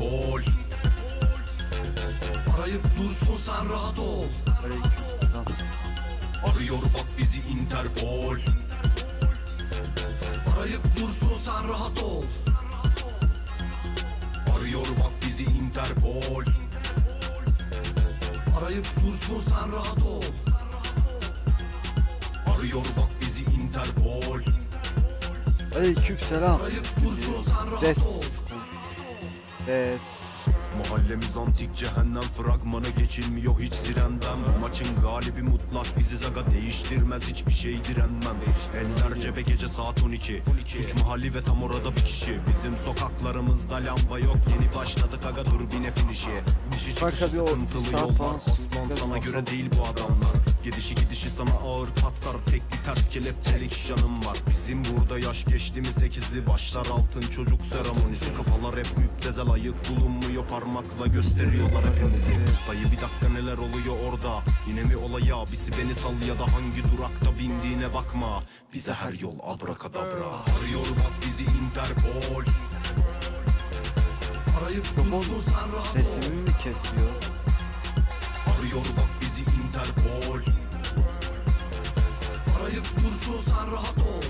Interpol Arayıp dursun sen rahat ol. Arıyor bak bizi Interpol. Arayıp dursun sen rahat ol. Arıyor bak bizi Interpol. Arayıp dursun sen rahat ol. Arıyor bak bizi Interpol. Rahat ol. Ses. Ses. Mahallemiz antik cehennem fragmanı geçilmiyor hiç sirenden. Bu maçın galibi mutlak biziz aga değiştirmez hiçbir şey direnmem. Eller cebe gece saat 12 Suç mahalli ve tam orada bir kişi. Bizim sokaklarımızda lamba yok Yeni başladık aga dur bir nefin işi İnişi çıkışı sıkıntılı yollar. sürüyor sana göre değil bu adamlar Gidişi gidişi sana ağır patlar. Tek bir ters kelepçelik canım var. Bizim burada yaş geçti mi sekizi Başlar altın çocuk seremonisi. Kafalar hep müptezel ayık bulunmuyor Parmakla gösteriyorlar hepimizi. Dayı bir dakika neler oluyor orada? Yine mi olay abisi beni sal ya da hangi durakta bindiğine bakma. Bize her yol abrakadabra. Arıyor bak bizi Interpol. Arayıp dursun sen rahat ol. Sesimi mi kesiyor? Arıyor bak sen ol. Arayıp dursun sen rahat ol.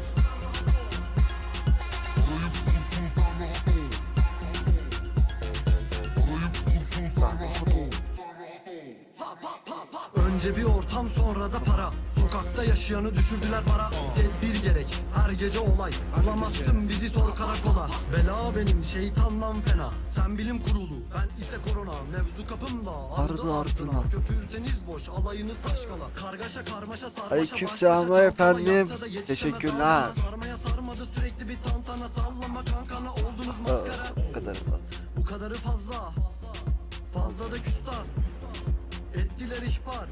Önce bir ortam sonra da para Sokakta yaşayanı düşürdüler para. Tedbir gerek her gece olay. Bulamazsın bizi sor karakola. Bela benim şeytandan fena. Sen bilim kurulu ben ise korona. Mevzu kapımda Ardı ardına. Köpürseniz boş alayınız taşkala Kargaşa karmaşa sarmaşa Aleykümselamlar baş başa efendim. Teşekkürler. Sarmaya sarmadı. Sürekli bir tantana Sallama kankana. Oldunuz maskara. Bu kadar fazla. bu kadarı fazla. Fazla da küstah. Ettiler ihbar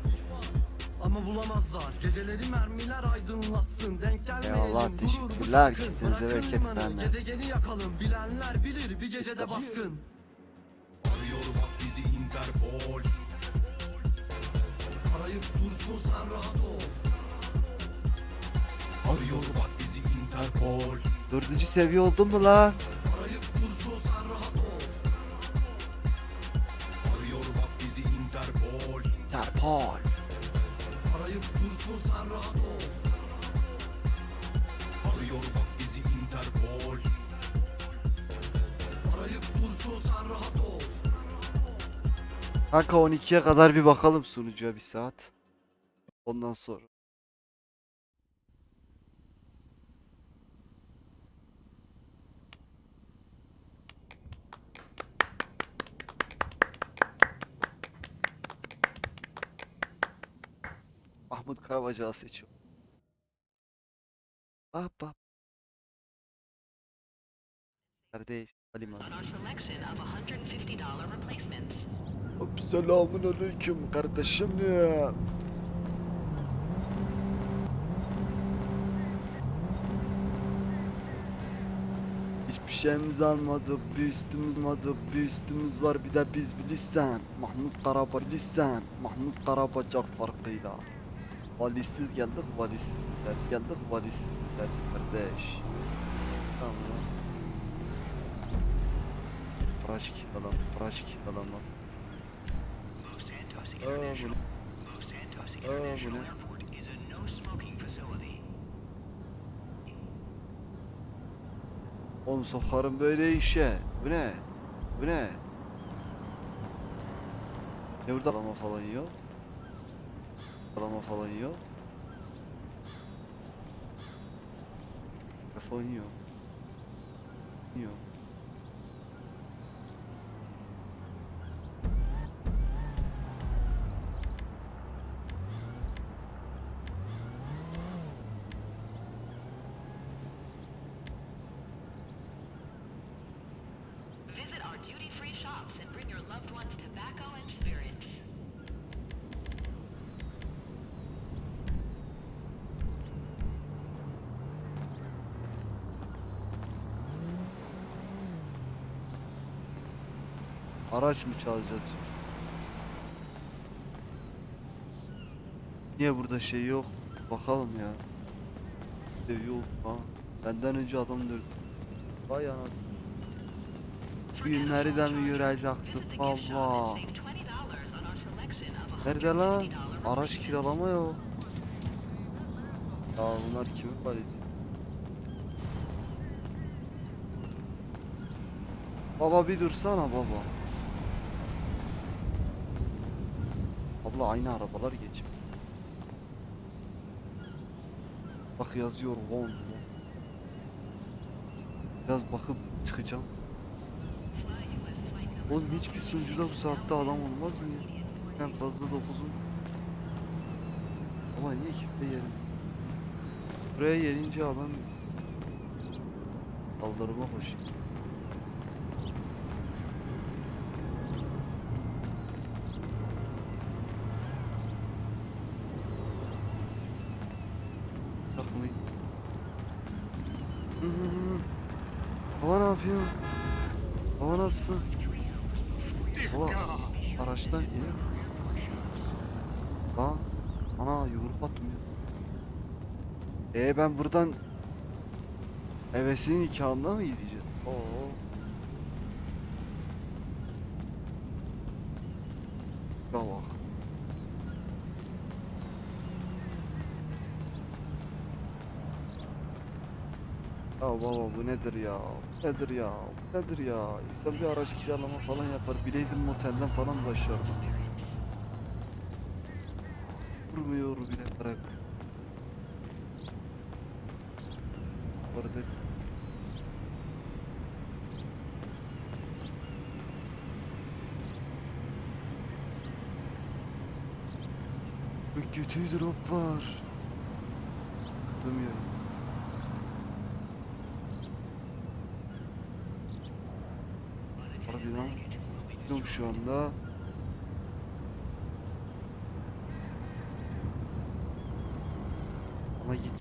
Ama bulamazlar. Geceleri mermiler aydınlatsın. Denk gelmeyelim. Bu teşekkürler. çapkın. Kesinize Bırakın bereket limanı, efendim. Gezegeni yakalım. Bilenler bilir bir gecede baskın. Arıyor bak bizi Interpol. Arayıp dursun sen rahat ol. Arıyor bak bizi Interpol. Dördüncü seviye oldun mu lan? Arayıp dursun sen rahat ol. Arıyor bak bizi Interpol. Terpol. Sen rahat Arıyor bak bizi Interpol Arayıp dursun sen rahat Kanka 12'ye kadar bir bakalım sunucuya bir saat. Ondan sonra. Mahmut Karabacak'ı seçiyor. Bap bap. Kardeş, Haliman. on our selection of $150 replacements. Hop, Selamun aleyküm kardeşim ya. Hiçbir şeyimiz almadık, bir üstümüz almadık, bir üstümüz var bir de biz bilirsen. Mahmut Karabağ bilirsen, Mahmut Karabacak farkıyla. Valisiz geldik, valisiz ders geldik, valisiz ders kardeş. Tamam. Praşik adam, praşik adam lan. Aa, bu ne? Aa, bu. Oğlum sokarım böyle işe. Bu ne? Bu ne? Ne burada arama falan yok. Arama falan yok. Telefon yok. Yok. Araç mı çalacağız? Niye burada şey yok? Bakalım ya. Ev yok ha. Benden önce adam dördü. Vay anasını. günleri de mi görecektik baba? Save $20 on our selection of Nerede lan? Araç kiralama yok. Ya bunlar kimin valizi? Baba bir dursana baba. Abla aynı arabalar geçiyor. Bak yazıyor Von. Biraz bakıp çıkacağım. Oğlum hiçbir sunucuda bu saatte adam olmaz mı ya? En fazla 9'un. Ama niye kimde yerim? Buraya gelince adam kaldırıma koşuyor. Baba ne yapıyor? Baba nasılsın? Baba araçtan inin. Lan ana yumruk atmıyor. E ben buradan Evesinin nikahında mı gideceğiz? Oo. Ya bak. Ya baba bu nedir ya? Nedir ya? Nedir ya? İnsan bir araç kiralama falan yapar. Bileydim motelden falan başlardım. Durmuyor bile bırak. Çok kötü drop var. Tutamıyorum. Harbiden. Yok şu anda. Ama gitmiyor.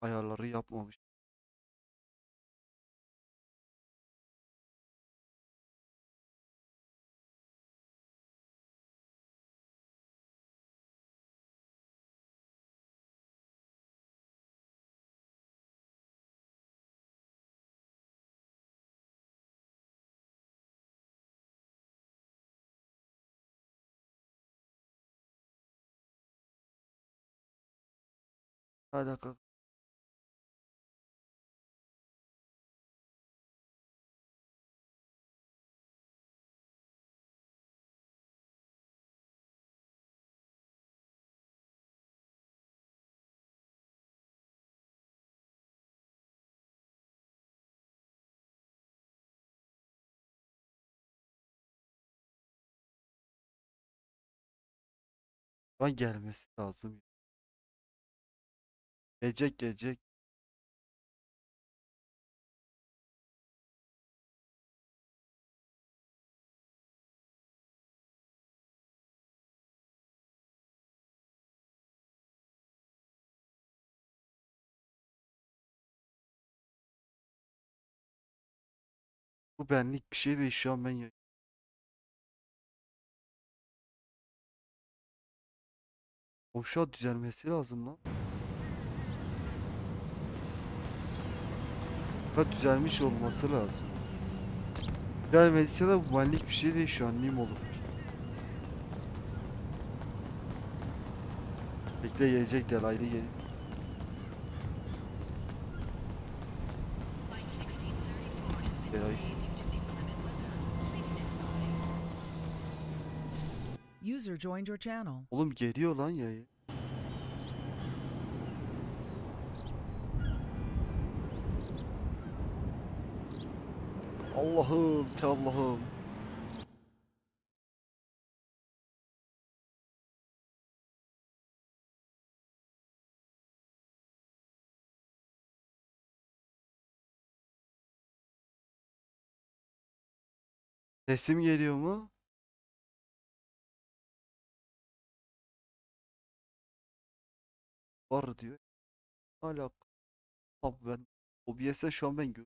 Ayarları yapmamış. Alaka. Ben gelmesi lazım. Gelecek gelecek. Bu benlik bir şey değil şu an ben ya- O şu an düzelmesi lazım lan. Ha düzelmiş olması lazım. Düzelmediyse de bu benlik bir şey değil şu an nim olur. Bekle gelecek delaylı gel. Delay. User joined your channel. Oğlum geliyor lan yayı. Allah'ım te Allah'ım. Sesim geliyor mu? Var diyor. Hala. Abi ben OBS'e şu an ben gö